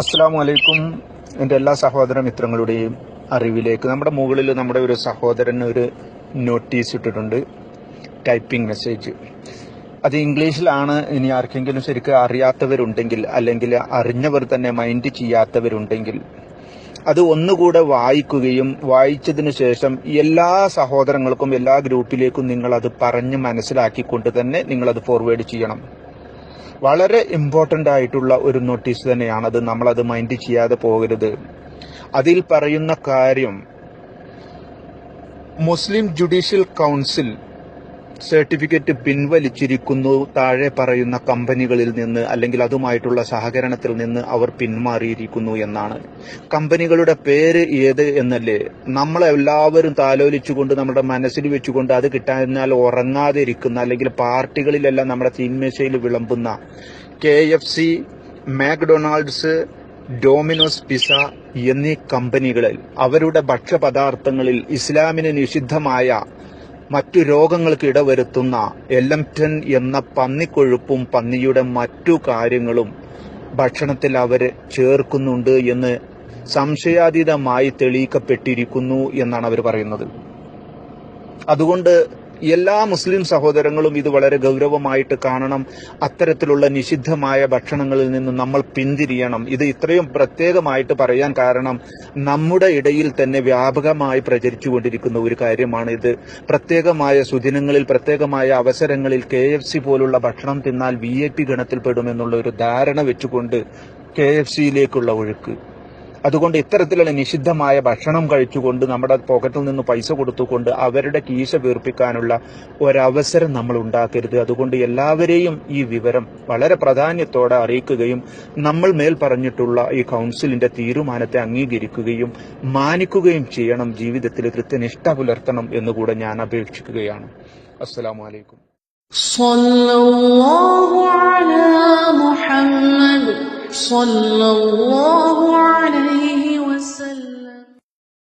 അസ്സാം വലൈക്കും എന്റെ എല്ലാ സഹോദര മിത്രങ്ങളുടെയും അറിവിലേക്ക്. നമ്മുടെ മുകളിൽ നമ്മുടെ ഒരു സഹോദരൻ ഒരു നോട്ടീസ് ഇട്ടിട്ടുണ്ട്. ടൈപ്പിംഗ് മെസ്സേജ് അത് ഇംഗ്ലീഷിലാണ്. ഇനി ആർക്കെങ്കിലും ശരിക്കും അറിയാത്തവരുണ്ടെങ്കിൽ അല്ലെങ്കിൽ അറിഞ്ഞവർ തന്നെ മൈൻഡ് ചെയ്യാത്തവരുണ്ടെങ്കിൽ അത് ഒന്നുകൂടെ വായിക്കുകയും വായിച്ചതിനു ശേഷം എല്ലാ സഹോദരങ്ങൾക്കും എല്ലാ ഗ്രൂപ്പിലേക്കും നിങ്ങൾ അത് പറഞ്ഞ് മനസ്സിലാക്കിക്കൊണ്ട് തന്നെ നിങ്ങളത് ഫോർവേഡ് ചെയ്യണം. വളരെ ഇമ്പോർട്ടന്റ് ആയിട്ടുള്ള ഒരു നോട്ടീസ് തന്നെയാണത്. നമ്മളത് മൈൻഡ് ചെയ്യാതെ പോകരുത്. അതിൽ പറയുന്ന കാര്യം മുസ്ലിം ജുഡീഷ്യൽ കൗൺസിൽ സർട്ടിഫിക്കറ്റ് പിൻവലിച്ചിരിക്കുന്നു താഴെ പറയുന്ന കമ്പനികളിൽ നിന്ന് അല്ലെങ്കിൽ അതുമായിട്ടുള്ള സഹകരണത്തിൽ നിന്ന് അവർ പിന്മാറിയിരിക്കുന്നു എന്നാണ്. കമ്പനികളുടെ പേര് ഏത് എന്നല്ലേ? നമ്മളെല്ലാവരും താലോലിച്ചുകൊണ്ട് നമ്മുടെ മനസ്സിൽ വെച്ചുകൊണ്ട് അത് കിട്ടാനാൽ ഉറങ്ങാതെ ഇരിക്കുന്ന അല്ലെങ്കിൽ പാർട്ടികളിലെല്ലാം നമ്മുടെ തീന്മേശയിൽ വിളമ്പുന്ന K F C McDonald's Domino's pizza എന്നീ കമ്പനികളിൽ അവരുടെ ഭക്ഷ്യപദാർത്ഥങ്ങളിൽ ഇസ്ലാമിന് നിഷിദ്ധമായ മറ്റു രോഗങ്ങൾക്ക് ഇടവരുത്തുന്ന എലംറ്റൻ എന്ന പന്നിക്കൊഴുപ്പും പന്നിയുടെ മറ്റു കാര്യങ്ങളും ഭക്ഷണത്തിൽ അവർ ചേർക്കുന്നുണ്ട് എന്ന് സംശയാതീതമായി തെളിയിക്കപ്പെട്ടിരിക്കുന്നു എന്നാണ് അവർ പറയുന്നത്. അതുകൊണ്ട് എല്ലാ മുസ്ലിം സഹോദരങ്ങളും ഇത് വളരെ ഗൗരവമായിട്ട് കാണണം. അത്തരത്തിലുള്ള നിഷിദ്ധമായ ഭക്ഷണങ്ങളിൽ നിന്ന് നമ്മൾ പിന്തിരിയണം. ഇത് ഇത്രയും പ്രത്യേകമായിട്ട് പറയാൻ കാരണം നമ്മുടെ ഇടയിൽ തന്നെ വ്യാപകമായി പ്രചരിച്ചുകൊണ്ടിരിക്കുന്ന ഒരു കാര്യമാണ് ഇത്. പ്രത്യേകമായ സുദിനങ്ങളിൽ പ്രത്യേകമായ അവസരങ്ങളിൽ കെ എഫ് സി പോലുള്ള ഭക്ഷണം തിന്നാൽ വി ഐ പി ഗണത്തിൽപ്പെടുമെന്നുള്ള ഒരു ധാരണ വെച്ചുകൊണ്ട് കെ എഫ് സിയിലേക്കുള്ള ഒഴുക്ക്. അതുകൊണ്ട് ഇത്തരത്തിലുള്ള നിഷിദ്ധമായ ഭക്ഷണം കഴിച്ചുകൊണ്ട് നമ്മുടെ പോക്കറ്റിൽ നിന്ന് പൈസ കൊടുത്തുകൊണ്ട് അവരുടെ കീശ വീർപ്പിക്കാനുള്ള ഒരവസരം നമ്മൾ ഉണ്ടാക്കരുത്. അതുകൊണ്ട് എല്ലാവരെയും ഈ വിവരം വളരെ പ്രാധാന്യത്തോടെ അറിയിക്കുകയും നമ്മൾ മേൽ പറഞ്ഞിട്ടുള്ള ഈ കൗൺസിലിന്റെ തീരുമാനത്തെ അംഗീകരിക്കുകയും മാനിക്കുകയും ചെയ്യണം. ജീവിതത്തിൽ കൃത്യനിഷ്ഠ പുലർത്തണം എന്നുകൂടെ ഞാൻ അപേക്ഷിക്കുകയാണ്. അസ്സലാമു صلى الله عليه وسلم.